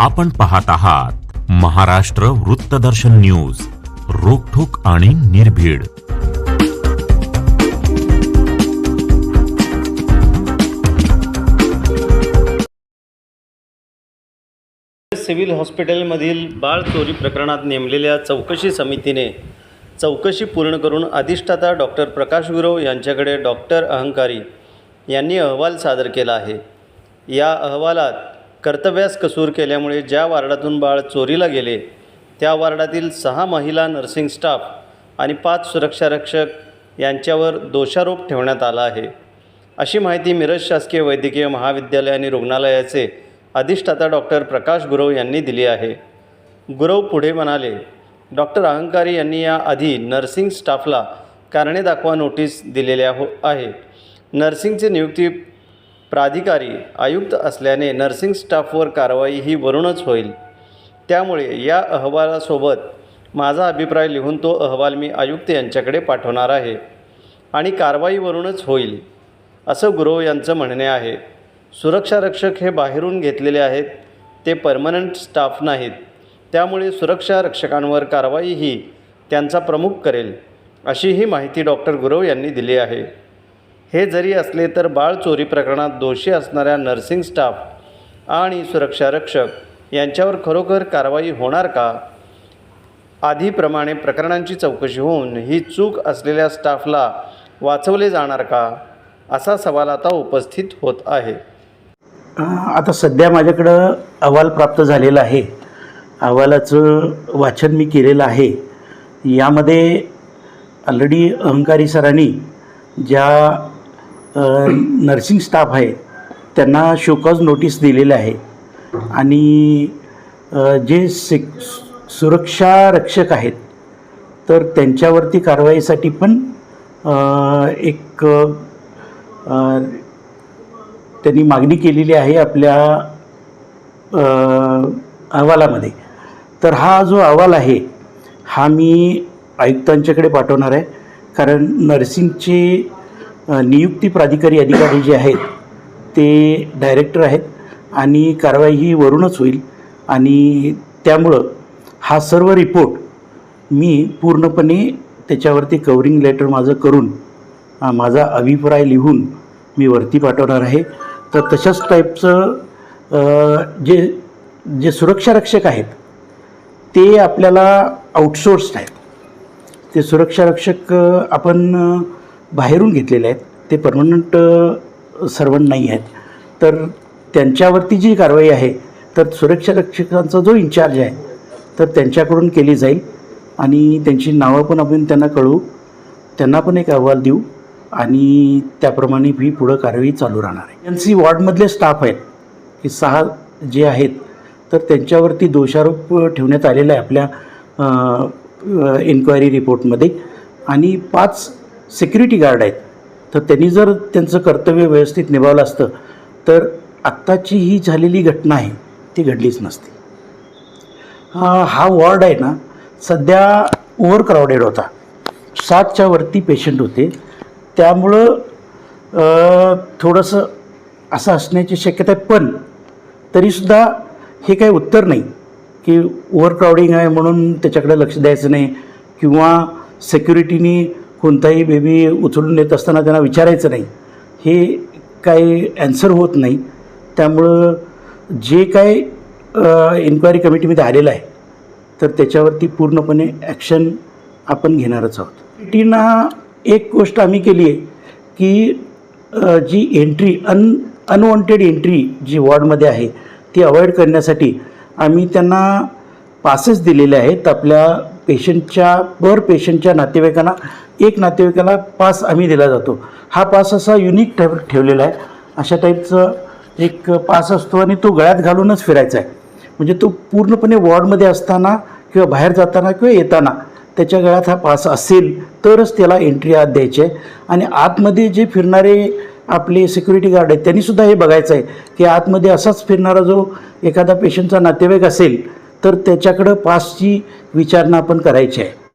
आपण पाहत आहात महाराष्ट्र वृत्तदर्शन न्यूज रोखोक आणि निर्भीड. सिव्हिल हॉस्पिटलमधील बाळ चोरी प्रकरणात नेमलेल्या चौकशी समितीने चौकशी पूर्ण करून अधिष्ठाता डॉक्टर प्रकाश गुरव यांच्याकडे डॉक्टर अहंकारी यांनी अहवाल सादर केला आहे. या अहवालात कर्तव्यास कसूर केल्यामुळे ज्या वार्डातून बाळ चोरीला गेले त्या वार्डातील सहा महिला नर्सिंग स्टाफ आणि पाच सुरक्षारक्षक यांच्यावर दोषारोप ठेवण्यात आला आहे. अशी माहिती मिरज शासकीय वैद्यकीय महाविद्यालय आणि रुग्णालयाचे अधिष्ठाता डॉक्टर प्रकाश गुरव यांनी दिली आहे. गुरव पुढे म्हणाले डॉक्टर अहंकारी यांनी या आधी नर्सिंग स्टाफला कारणे दाखवा नोटीस दिलेल्या हो आहे. नर्सिंगचे नियुक्ती प्राधिकारी आयुक्त असल्याने नर्सिंग स्टाफवर कारवाई ही वरूनच होईल. त्यामुळे या अहवालासोबत माझा अभिप्राय लिहून तो अहवाल मी आयुक्त यांच्याकडे पाठवणार आहे आणि कारवाईवरूनच होईल असं गुरव यांचं म्हणणे आहे. सुरक्षारक्षक हे बाहेरून घेतलेले आहेत ते परमनंट स्टाफ नाहीत. त्यामुळे सुरक्षा रक्षकांवर कारवाई ही त्यांचा प्रमुख करेल अशीही माहिती डॉक्टर गुरव यांनी दिली आहे. हे जरी असले तर बाळ चोरी प्रकरणात दोषी असणाऱ्या नर्सिंग स्टाफ आणि सुरक्षारक्षक यांच्यावर खरोखर कारवाई होणार का? आधीप्रमाणे प्रकरणांची चौकशी होऊन ही चूक असलेल्या स्टाफला वाचवले जाणार का? असा सवाल आता उपस्थित होत आहे. आता सध्या माझ्याकडं अहवाल प्राप्त झालेला आहे. अहवालाचं वाचन मी केलेलं आहे. यामध्ये ऑलरेडी अहंकारी सरांनी ज्या नर्सिंग स्टाफ आहे त्यांना शोकॉज नोटीस दिलेलं आहे. आणि जे सेक सुरक्षा रक्षक आहेत तर त्यांच्यावरती कारवाईसाठी पण एक त्यांनी मागणी केलेली आहे आपल्या अहवालामध्ये. तर हा जो अहवाल आहे हा मी आयुक्तांच्याकडे पाठवणार आहे. कारण नर्सिंगचे नियुक्ती प्राधिकारी अधिकारी जे आहेत ते डायरेक्टर आहेत आणि कारवाई ही वरूनच होईल. आणि त्यामुळं हा सर्व रिपोर्ट मी पूर्णपणे त्याच्यावरती कवरिंग लेटर माझं करून माझा अभिप्राय लिहून मी वरती पाठवणार आहे. तर तशाच टाईपचं जे जे सुरक्षारक्षक आहेत ते आपल्याला आउटसोर्स्ड आहेत. ते सुरक्षारक्षक आपण बाहेरून घेतलेले आहेत. ते परमनंट सर्वंट नाही आहेत. तर त्यांच्यावरती जी कारवाई आहे तर सुरक्षारक्षकांचा जो इन्चार्ज आहे तर त्यांच्याकडून केली जाईल. आणि त्यांची नावं पण आपण त्यांना कळवू. त्यांना पण एक अहवाल देऊ. आणि त्याप्रमाणे ही पुढं कारवाई चालू राहणार आहे. एन सी वॉर्डमधले स्टाफ आहेत की सहा जे आहेत तर त्यांच्यावरती दोषारोप ठेवण्यात आलेला आहे आपल्या एन्क्वायरी रिपोर्टमध्ये आणि पाच सिक्युरिटी गार्ड आहेत. तर त्यांनी जर त्यांचं कर्तव्य व्यवस्थित निभावलं असतं तर आत्ताची ही झालेली घटना आहे ती घडलीच नसती. हा वॉर्ड आहे ना सध्या ओव्हर क्राऊडेड होता. सातच्या वरती पेशंट होते. त्यामुळं थोडंसं असं असण्याची शक्यता आहे पण तरीसुद्धा हे काही उत्तर नाही की ओव्हर क्राऊडिंग आहे म्हणून त्याच्याकडे लक्ष द्यायचं नाही किंवा सेक्युरिटीनी कोणताही बेबी उचलून नेत असताना त्यांना विचारायचं नाही. हे काही ॲन्सर होत नाही. त्यामुळं जे काय इन्क्वायरी कमिटीमध्ये आलेलं आहे तर त्याच्यावरती पूर्णपणे ॲक्शन आपण घेणारच आहोत. टीना एक गोष्ट आम्ही केली आहे की जी एंट्री अन अनवॉन्टेड एंट्री जी वॉर्डमध्ये आहे ती अवॉइड करण्यासाठी आम्ही त्यांना पासेस दिलेले आहेत आपल्या पेशंटच्या पर पेशंटच्या नातेवाईकांना एक नातेवाईकाला पास आम्ही दिला जातो. हा पास असा युनिक टाईप ठेवलेला आहे. अशा टाईपचं एक पास असतो आणि तो गळ्यात घालूनच फिरायचा आहे. म्हणजे तो पूर्णपणे वॉर्डमध्ये असताना किंवा बाहेर जाताना किंवा येताना त्याच्या गळ्यात हा पास असेल तरच त्याला एंट्री आत द्यायची आहे. आणि आतमध्ये जे फिरणारे आपले सिक्युरिटी गार्ड आहेत त्यांनीसुद्धा हे बघायचं आहे की आतमध्ये असाच फिरणारा जो एखादा पेशंटचा नातेवाईक असेल तर त्याच्याकडं पासची विचारणा आपण करायची आहे.